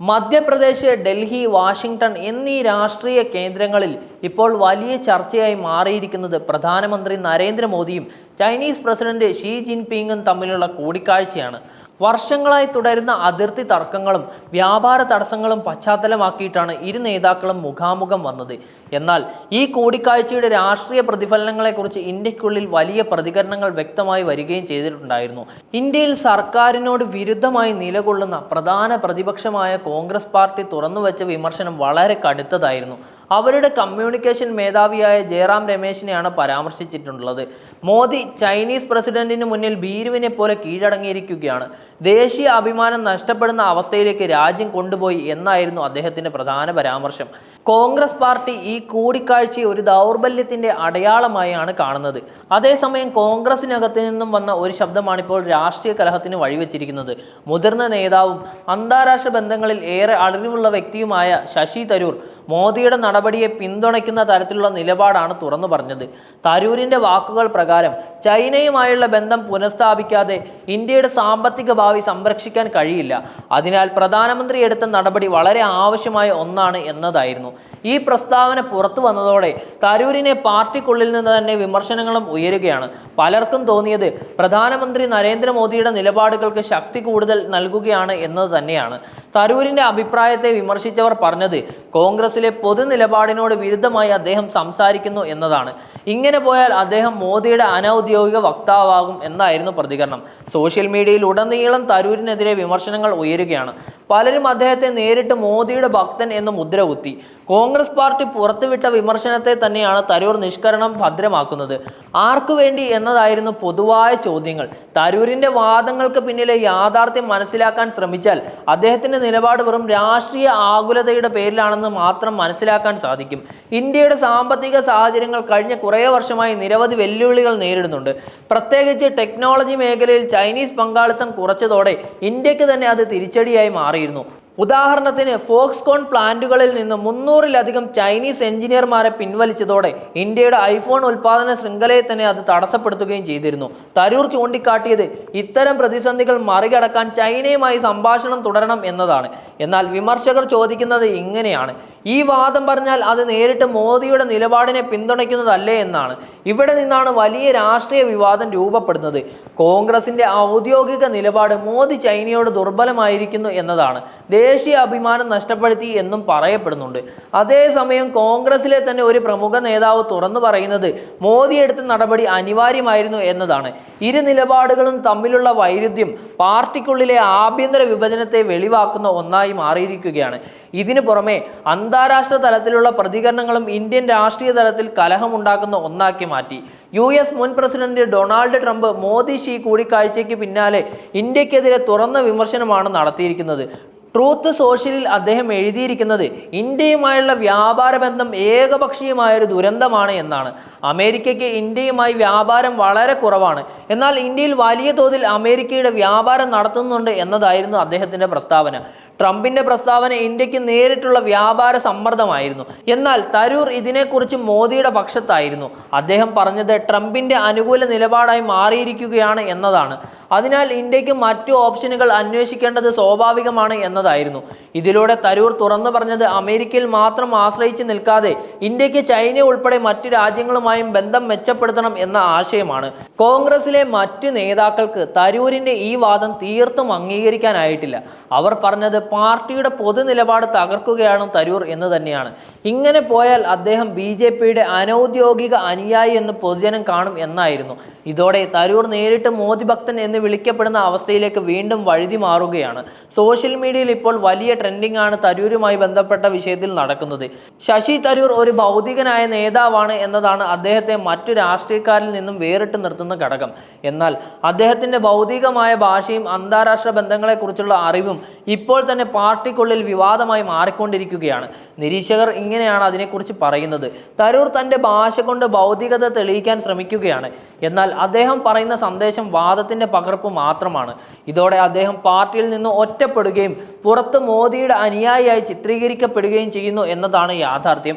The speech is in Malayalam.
മധ്യപ്രദേശ് ഡൽഹി വാഷിംഗ്ടൺ എന്നീ രാഷ്ട്രീയ കേന്ദ്രങ്ങളിൽ ഇപ്പോൾ വലിയ ചർച്ചയായി മാറിയിരിക്കുന്നത് പ്രധാനമന്ത്രി നരേന്ദ്രമോദിയും ചൈനീസ് പ്രസിഡന്റ് ഷീ ജിൻപിങ്ങും തമ്മിലുള്ള കൂടിക്കാഴ്ചയാണ്. വർഷങ്ങളായി തുടരുന്ന അതിർത്തി തർക്കങ്ങളും വ്യാപാര തടസ്സങ്ങളും പശ്ചാത്തലമാക്കിയിട്ടാണ് ഇരു നേതാക്കളും മുഖാമുഖം വന്നത്. എന്നാൽ ഈ കൂടിക്കാഴ്ചയുടെ രാഷ്ട്രീയ പ്രതിഫലനങ്ങളെക്കുറിച്ച് ഇന്ത്യക്കുള്ളിൽ വലിയ പ്രതികരണങ്ങൾ വ്യക്തമായി വരികയും ചെയ്തിട്ടുണ്ടായിരുന്നു. ഇന്ത്യയിൽ സർക്കാരിനോട് വിരുദ്ധമായി നിലകൊള്ളുന്ന പ്രധാന പ്രതിപക്ഷമായ കോൺഗ്രസ് പാർട്ടി തുറന്നുവെച്ച വിമർശനം വളരെ കടുത്തതായിരുന്നു. അവരുടെ കമ്മ്യൂണിക്കേഷൻ മേധാവിയായ ജയറാം രമേശിനെയാണ് പരാമർശിച്ചിട്ടുള്ളത്. മോദി ചൈനീസ് പ്രസിഡന്റിന് മുന്നിൽ ഭീരുവിനെ പോലെ കീഴടങ്ങിയിരിക്കുകയാണ്. ദേശീയ അഭിമാനം നഷ്ടപ്പെടുന്ന അവസ്ഥയിലേക്ക് രാജ്യം കൊണ്ടുപോയി എന്നായിരുന്നു അദ്ദേഹത്തിന്റെ പ്രധാന പരാമർശം. കോൺഗ്രസ് പാർട്ടി ഈ കൂടിക്കാഴ്ചയെ ഒരു ദൗർബല്യത്തിന്റെ അടയാളമായാണ് കാണുന്നത്. അതേസമയം കോൺഗ്രസിനകത്ത് നിന്നും വന്ന ഒരു ശബ്ദമാണ് ഇപ്പോൾ രാഷ്ട്രീയ കലഹത്തിന് വഴിവെച്ചിരിക്കുന്നത്. മുതിർന്ന നേതാവും അന്താരാഷ്ട്ര ബന്ധങ്ങളിൽ ഏറെ അറിവുള്ള വ്യക്തിയുമായ ശശി തരൂർ മോദിയുടെ നടപടിയെ പിന്തുണയ്ക്കുന്ന തരത്തിലുള്ള നിലപാടാണ് തുറന്നു പറഞ്ഞത്. തരൂരിന്റെ വാക്കുകൾ പ്രകാരം ചൈനയുമായുള്ള ബന്ധം പുനഃസ്ഥാപിക്കാതെ ഇന്ത്യയുടെ സാമ്പത്തിക ഭാവി സംരക്ഷിക്കാൻ കഴിയില്ല. അതിനാൽ പ്രധാനമന്ത്രി എടുത്ത നടപടി വളരെ ആവശ്യമായ ഒന്നാണ് എന്നതായിരുന്നു. ഈ പ്രസ്താവന പുറത്തു വന്നതോടെ തരൂരിനെ പാർട്ടിക്കുള്ളിൽ നിന്ന് തന്നെ വിമർശനങ്ങളും ഉയരുകയാണ്. പലർക്കും തോന്നിയത് പ്രധാനമന്ത്രി നരേന്ദ്രമോദിയുടെ നിലപാടുകൾക്ക് ശക്തി കൂടുതൽ നൽകുകയാണ് എന്നത് തന്നെയാണ്. തരൂരിന്റെ അഭിപ്രായത്തെ വിമർശിച്ചവർ പറഞ്ഞത് കോൺഗ്രസിലെ പൊതുനിലപാടിനോട് വിരുദ്ധമായി അദ്ദേഹം സംസാരിക്കുന്നു എന്നതാണ്. ഇങ്ങനെ പോയാൽ അദ്ദേഹം മോദിയുടെ അനൗദ്യോഗിക വക്താവാകും എന്നായിരുന്നു പ്രതികരണം. സോഷ്യൽ മീഡിയയിൽ ഉടനീളം തരൂരിനെതിരെ വിമർശനങ്ങൾ ഉയരുകയാണ്. പലരും അദ്ദേഹത്തെ നേരിട്ട് മോദിയുടെ ഭക്തൻ എന്ന് മുദ്ര കുത്തി. കോൺഗ്രസ് പാർട്ടി പുറത്തുവിട്ട വിമർശനത്തെ തന്നെയാണ് തരൂർ നിഷ്കരണം ഭദ്രമാക്കുന്നത്. ആർക്കു വേണ്ടി എന്നതായിരുന്നു പൊതുവായ ചോദ്യങ്ങൾ. തരൂരിന്റെ വാദങ്ങൾക്ക് പിന്നിലെ യാഥാർത്ഥ്യം മനസ്സിലാക്കാൻ ശ്രമിച്ചാൽ അദ്ദേഹത്തിന്റെ നിലപാട് വെറും രാഷ്ട്രീയ ആകുലതയുടെ പേരിലാണെന്ന് മാത്രം മനസ്സിലാക്കാൻ സാധിക്കും. ഇന്ത്യയുടെ സാമ്പത്തിക സാഹചര്യങ്ങൾ കഴിഞ്ഞ കുറേ വർഷമായി നിരവധി വെല്ലുവിളികൾ നേരിടുന്നുണ്ട്. പ്രത്യേകിച്ച് ടെക്നോളജി മേഖലയിൽ ചൈനീസ് പങ്കാളിത്തം കുറച്ചതോടെ ഇന്ത്യയ്ക്ക് തന്നെ അത് തിരിച്ചടിയായി മാറിയിരുന്നു. ഉദാഹരണത്തിന് ഫോക്സ്കോൺ പ്ലാന്റുകളിൽ നിന്ന് മുന്നൂറിലധികം ചൈനീസ് എഞ്ചിനീയർമാരെ പിൻവലിച്ചതോടെ ഇന്ത്യയുടെ ഐഫോൺ ഉൽപാദന ശൃംഖലയെ തന്നെ അത് തടസ്സപ്പെടുത്തുകയും ചെയ്തിരുന്നു. തരൂർ ചൂണ്ടിക്കാട്ടിയത് ഇത്തരം പ്രതിസന്ധികൾ മറികടക്കാൻ ചൈനയുമായി സംഭാഷണം തുടരണം എന്നതാണ്. എന്നാൽ വിമർശകർ ചോദിക്കുന്നത് ഇങ്ങനെയാണ്. ഈ വാദം പറഞ്ഞാൽ അത് നേരിട്ട് മോദിയുടെ നിലപാടിനെ പിന്തുണയ്ക്കുന്നതല്ലേ എന്നാണ്. ഇവിടെ നിന്നാണ് വലിയ രാഷ്ട്രീയ വിവാദം രൂപപ്പെടുന്നത്. കോൺഗ്രസിന്റെ ഔദ്യോഗിക നിലപാട് മോദി ചൈനയോട് ദുർബലമായിരിക്കുന്നു എന്നതാണ്. ദേശീയ അഭിമാനം നഷ്ടപ്പെടുത്തി എന്നും പറയപ്പെടുന്നുണ്ട്. അതേസമയം കോൺഗ്രസിലെ തന്നെ ഒരു പ്രമുഖ നേതാവ് തുറന്നു പറയുന്നത് മോദി എടുത്ത നടപടി അനിവാര്യമായിരുന്നു എന്നതാണ്. ഇരു നിലപാടുകളും തമ്മിലുള്ള വൈരുദ്ധ്യം പാർട്ടിക്കുള്ളിലെ ആഭ്യന്തര വിഭജനത്തെ വെളിവാക്കുന്ന ഒന്നായി മാറിയിരിക്കുകയാണ്. ഇതിനു പുറമെ അന്താരാഷ്ട്ര തലത്തിലുള്ള പ്രതികരണങ്ങളും ഇന്ത്യൻ രാഷ്ട്രീയ തലത്തിൽ കലഹമുണ്ടാക്കുന്ന ഒന്നാക്കി മാറ്റി. യു എസ് മുൻ president Donald Trump Modi Xi കൂടിക്കാഴ്ചയ്ക്ക് പിന്നാലെ ഇന്ത്യക്കെതിരെ തുറന്ന വിമർശനമാണ് നടത്തിയിരിക്കുന്നത്. ട്രൂത്ത് സോഷ്യലിൽ അദ്ദേഹം എഴുതിയിരിക്കുന്നത് ഇന്ത്യയുമായുള്ള വ്യാപാര ബന്ധം ഏകപക്ഷീയമായൊരു ദുരന്തമാണ് എന്നാണ്. അമേരിക്കയ്ക്ക് ഇന്ത്യയുമായി വ്യാപാരം വളരെ കുറവാണ്. എന്നാൽ ഇന്ത്യയിൽ വലിയ തോതിൽ അമേരിക്കയുടെ വ്യാപാരം നടത്തുന്നുണ്ട് എന്നതായിരുന്നു അദ്ദേഹത്തിന്റെ പ്രസ്താവന. ട്രംപിന്റെ പ്രസ്താവന ഇന്ത്യയ്ക്ക് നേരിട്ടുള്ള വ്യാപാര സമ്മർദ്ദമായിരുന്നു. എന്നാൽ തരൂർ ഇതിനെക്കുറിച്ച് മോദിയുടെ പക്ഷത്തായിരുന്നു. അദ്ദേഹം പറഞ്ഞത് ട്രംപിന്റെ അനുകൂല നിലപാടായി മാറിയിരിക്കുകയാണ് എന്നതാണ്. അതിനാൽ ഇന്ത്യയ്ക്ക് മറ്റു ഓപ്ഷനുകൾ അന്വേഷിക്കേണ്ടത് സ്വാഭാവികമാണ് എന്നതായിരുന്നു ഇതിലൂടെ തരൂർ തുറന്നു പറഞ്ഞത് അമേരിക്കയിൽ മാത്രം ആശ്രയിച്ച് നിൽക്കാതെ ഇന്ത്യയ്ക്ക് ചൈന ഉൾപ്പെടെ മറ്റു രാജ്യങ്ങളുമായും ബന്ധം മെച്ചപ്പെടുത്തണം എന്ന ആശയമാണ്. കോൺഗ്രസിലെ മറ്റു നേതാക്കൾക്ക് തരൂരിന്റെ ഈ വാദം തീർത്തും അംഗീകരിക്കാനായിട്ടില്ല. അവർ പറഞ്ഞത് പാർട്ടിയുടെ പൊതു നിലപാട് തകർക്കുകയാണ് തരൂർ എന്ന് തന്നെയാണ്. ഇങ്ങനെ പോയാൽ അദ്ദേഹം ബി ജെ പിയുടെ അനൗദ്യോഗിക അനുയായി എന്ന് പൊതുജനം കാണും എന്നായിരുന്നു. ഇതോടെ തരൂർ നേരിട്ട് മോദി ഭക്തൻ എന്ന് വിളിക്കപ്പെടുന്ന അവസ്ഥയിലേക്ക് വീണ്ടും വഴുതി മാറുകയാണ് സോഷ്യൽ മീഡിയയിൽ ഇപ്പോൾ വലിയ ട്രെൻഡിംഗ് ആണ് തരൂരുമായി ബന്ധപ്പെട്ട വിഷയത്തിൽ നടക്കുന്നത്. ശശി തരൂർ ഒരു ഭൗതികനായ നേതാവാണ് എന്നതാണ് അദ്ദേഹത്തെ മറ്റു രാഷ്ട്രീയക്കാരിൽ നിന്നും വേറിട്ട് നിർത്തുന്ന ഘടകം. എന്നാൽ അദ്ദേഹത്തിന്റെ ഭൗതികമായ ഭാഷയും അന്താരാഷ്ട്ര ബന്ധങ്ങളെക്കുറിച്ചുള്ള അറിവും ഇപ്പോൾ തന്നെ പാർട്ടിക്കുള്ളിൽ വിവാദമായി മാറിക്കൊണ്ടിരിക്കുകയാണ്. നിരീക്ഷകർ ഇങ്ങനെയാണ് അതിനെക്കുറിച്ച് പറയുന്നത്. തരൂർ തന്റെ ഭാഷ കൊണ്ട് ഭൗതികത തെളിയിക്കാൻ ശ്രമിക്കുകയാണ്. എന്നാൽ അദ്ദേഹം പറയുന്ന സന്ദേശം വാദത്തിന്റെ പകർപ്പ് മാത്രമാണ്. ഇതോടെ അദ്ദേഹം പാർട്ടിയിൽ നിന്ന് ഒറ്റപ്പെടുകയും പുറത്ത് മോദിയുടെ അനുയായിയായി ചിത്രീകരിക്കപ്പെടുകയും ചെയ്യുന്നു എന്നതാണ് യാഥാർത്ഥ്യം.